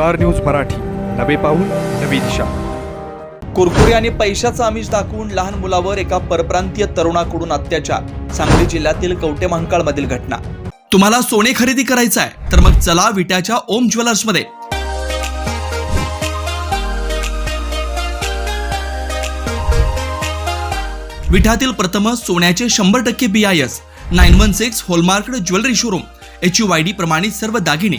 Star news Marathi. नवे पाऊल नवी दिशा. कुरकुरे आणि पैशाचं आमिष दाखवून लहान मुलावर एका परप्रांतीय तरुणाकडून अत्याचार सांगली जिल्ह्यातील कवटे मधील घटना. तुम्हाला सोने खरेदी करायचं आहे तर मग चला विट्याच्या ओम ज्वेलर्समध्ये विठातील प्रथम सोन्याचे शंभर टक्के B I S nine one six hallmark jewellery showroom H U Y D प्रमाणित सर्व दागिने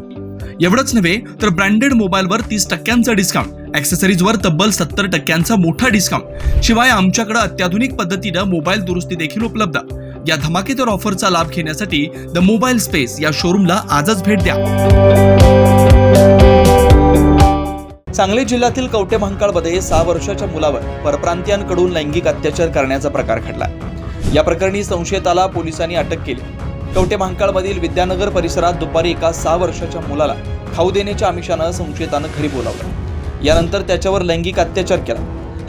एवढंच नव्हे तर ब्रँडेड मोबाईलवर तीस टक्क्यांचा डिस्काउंट ऍक्सेसरीजवर तब्बल सत्तर टक्क्यांचा मोठा डिस्काउंट शिवाय आमच्याकडे अत्याधुनिक पद्धतीनं मोबाईल दुरुस्ती देखील उपलब्ध. या धमाकेदार ऑफरचा लाभ घेण्यासाठी द मोबाईल स्पेस या शोरूमला आजच भेट द्या. सांगली जिल्ह्यातील कवटे महांकाळमध्ये सहा वर्षाच्या मुलावर परप्रांतीयांकडून लैंगिक अत्याचार करण्याचा प्रकार घडला. या प्रकरणी संशयिताला पोलिसांनी अटक केली. कवटे मधील विद्यानगर परिसरात दुपारी एका सहा वर्षाच्या मुलाला खाऊ देण्याच्या आमिषानं संशयितानं घरी बोलावलं. यानंतर त्याच्यावर लैंगिक अत्याचार केला.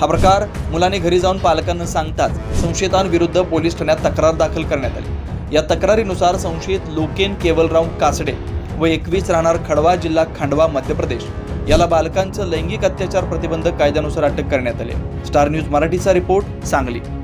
हा प्रकार मुलाने घरी जाऊन पालकांना सांगताच संशयितांविरुद्ध पोलीस ठाण्यात तक्रार दाखल करण्यात आली. या तक्रारीनुसार संशयित लोकेन केवलराव कासडे व एकवीस राहणार खडवा जिल्हा खांडवा मध्य प्रदेश याला बालकांचं लैंगिक अत्याचार प्रतिबंधक कायद्यानुसार अटक करण्यात आली. स्टार न्यूज मराठीचा रिपोर्ट सांगली.